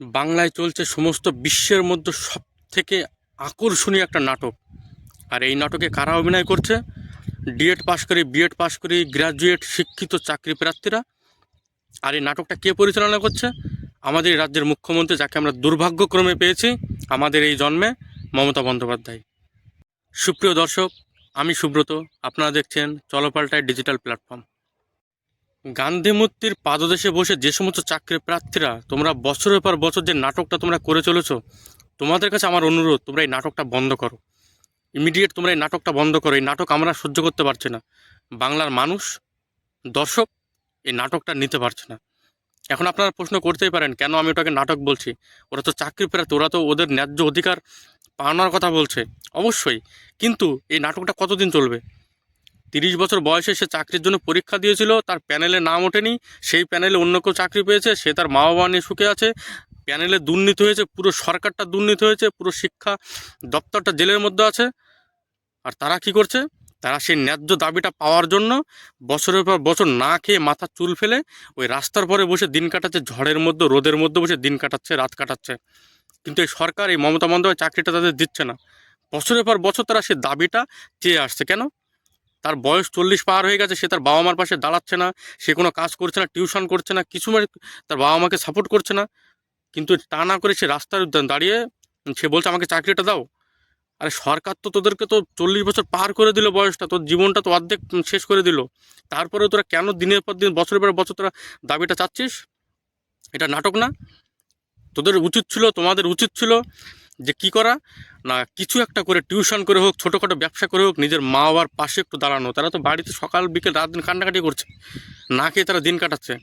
বাংলায় চলছে সমস্ত বিশ্বের মধ্যে সব থেকে আকর্ষণীয় একটা নাটক। আর এই নাটকে কারা অভিনয় করছে? ডিএড পাশ করে, বিএড পাশ করে গ্র্যাজুয়েট শিক্ষিত, চাকরি প্রার্থীরা। আর এই নাটকটা কে পরিচালনা করছে? আমাদের রাজ্যের মুখ্যমন্ত্রী, যাকে আমরা দুর্ভাগ্যক্রমে পেয়েছি, আমাদের এই জন্মে মমতা বন্দ্যোপাধ্যায়। সুপ্রিয় দর্শক, আমি সুব্রত। আপনারা দেখছেন চলপাল্টায় ডিজিটাল প্ল্যাটফর্ম। গান্ধী মূর্তির পাদদেশে বসে যে সমস্ত চাকরি প্রার্থীরা তোমরা বছরের পর বছর যে নাটকটা তোমরা করে চলেছো, তোমাদের কাছে আমার অনুরোধ, তোমরা এই নাটকটা বন্ধ করো। ইমিডিয়েট তোমরা এই নাটকটা বন্ধ করো। এই নাটক আমরা সহ্য করতে পারছি না। বাংলার মানুষ, দর্শক এই নাটকটা নিতে পারছে না। এখন আপনারা প্রশ্ন করতেই পারেন, কেন আমি ওটাকে নাটক বলছি? ওরা তো চাকরি প্রার্থী, ওরা তো ওদের ন্যায্য অধিকার পাওয়ানোর কথা বলছে। অবশ্যই, কিন্তু এই নাটকটা কতদিন চলবে? তিরিশ বছর বয়সে সে চাকরির জন্য পরীক্ষা দিয়েছিল, তার প্যানেলে নাম ওঠেনি, সেই প্যানেলে অন্য কেউ চাকরি পেয়েছে, সে তার মা বাবা নিয়ে সুখে আছে, প্যানেলে দুর্নীতি হয়েছে, পুরো সরকারটা দুর্নীতি হয়েছে, পুরো শিক্ষা দপ্তরটা জেলের মধ্যে আছে। আর তারা কি করছে? তারা সেই ন্যায্য দাবিটা পাওয়ার জন্য বছরের পর বছর না খেয়ে মাথা চুল ফেলে ওই রাস্তার পরে বসে দিন কাটাচ্ছে, ঝড়ের মধ্যে, রোদের মধ্যে বসে দিন কাটাচ্ছে, রাত কাটাচ্ছে। কিন্তু এই সরকার, এই মমতা বন্দ্যোপাধ্যায় চাকরিটা তাদের দিচ্ছে না। বছরের পর বছর তারা সেই দাবিটা চেয়ে আসছে। কেন? তার বয়স চল্লিশ পার হয়ে গেছে, সে তার বাবা মার পাশে দাঁড়াচ্ছে না, সে কোনো কাজ করছে না, টিউশন করছে না, কিছু মানে তার বাবা মাকে সাপোর্ট করছে না। কিন্তু তা না করে সে রাস্তার দাঁড়িয়ে সে বলছে, আমাকে চাকরিটা দাও। আরে সরকার তো তোদেরকে তো চল্লিশ বছর পার করে দিল বয়সটা, তোর জীবনটা তো অর্ধেক শেষ করে দিল। তারপরে তোরা কেন দিনের পর দিন, বছরের পর বছর তোরা দাবিটা চাচ্ছিস? এটা নাটক না। তোদের উচিত ছিল, তোমাদের উচিত ছিল যে কি করা? না, কিছু একটা করে টিউশন করে হোক, ছোটোখাটো ব্যবসা করে হোক, নিজের মা বাবার পাশে একটু দাঁড়ানো। তারা তো বাড়িতে সকাল, বিকেল, রাত দিন কান্নাকাটি করছে। না খেয়ে তারা দিন কাটাচ্ছে।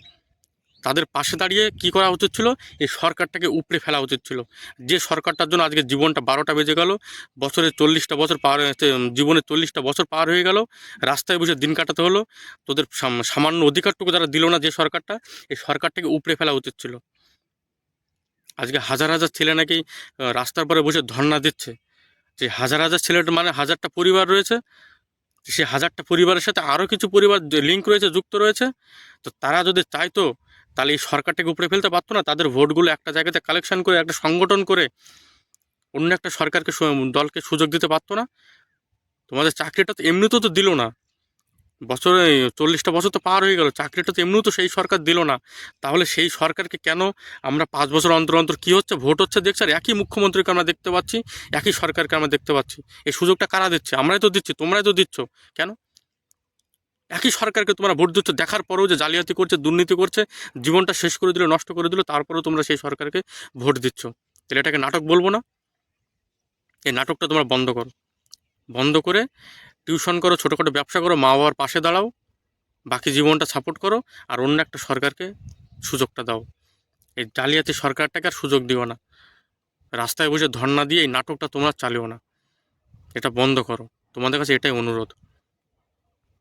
তাদের পাশে দাঁড়িয়ে কি করা উচিত ছিল? এই সরকারটাকে উপড়ে ফেলা উচিত ছিল। যে সরকারটার জন্য আজকে জীবনটা বারোটা বেজে গেল, বছরে চল্লিশটা বছর পার জীবনে চল্লিশটা বছর পার হয়ে গেল, রাস্তায় বসে দিন কাটাতে হলো। তোদের সাম- সামান্য অধিকারটুকু তারা দিল না যে সরকারটা, এই সরকারটাকে উপড়ে ফেলা উচিত ছিল। আজকে হাজার হাজার ছেলে নাকি রাস্তার পরে বসে ধর্ণা দিচ্ছে। যে হাজার হাজার ছেলেটা মানে হাজারটা পরিবার রয়েছে। সে হাজারটা পরিবারের সাথে আরও কিছু পরিবার লিঙ্ক রয়েছে, যুক্ত রয়েছে। তো তারা যদি চাইতো, তাহলে এই সরকারটাকে উপরে ফেলতে পারতো না। তাদের ভোটগুলো একটা জায়গাতে কালেকশন করে, একটা সংগঠন করে অন্য একটা সরকারকে দলকে সুযোগ দিতে পারতো না। তোমাদের চাকরিটা তো এমনিতেও তো দিল না। বছরে চল্লিশটা বছর তো পার হয়ে গেল, চাকরিটা তো এমনিও তো সেই সরকার দিল না। তাহলে সেই সরকারকে কেন আমরা পাঁচ বছর অন্তর অন্তর কী হচ্ছে? ভোট হচ্ছে দেখছি, আর একই মুখ্যমন্ত্রীকে আমরা দেখতে পাচ্ছি, একই সরকারকে আমরা দেখতে পাচ্ছি। এই সুযোগটা কারা দিচ্ছে? আমরাই তো দিচ্ছি, তোমরাই তো দিচ্ছ। কেন? একই সরকারকে তোমরা ভোট দিচ্ছ, দেখার পরেও যে জালিয়াতি করছে, দুর্নীতি করছে, জীবনটা শেষ করে দিল, নষ্ট করে দিল, তারপরেও তোমরা সেই সরকারকে ভোট দিচ্ছ। তাহলে এটাকে নাটক বলব না? এই নাটকটা তোমরা বন্ধ করো। বন্ধ করে টিউশন করো ছোটোখাটো ব্যবসা করো, মা বাবার পাশে দাঁড়াও, বাকি জীবনটা সাপোর্ট করো, আর অন্য একটা সরকারকে সুযোগটা দাও। এই জালিয়াতি সরকারটাকে আর সুযোগ দিও না। রাস্তায় বসে ধর্না দিয়ে এই নাটকটা তোমরা চালিও না। এটা বন্ধ করো। তোমাদের কাছে এটাই অনুরোধ।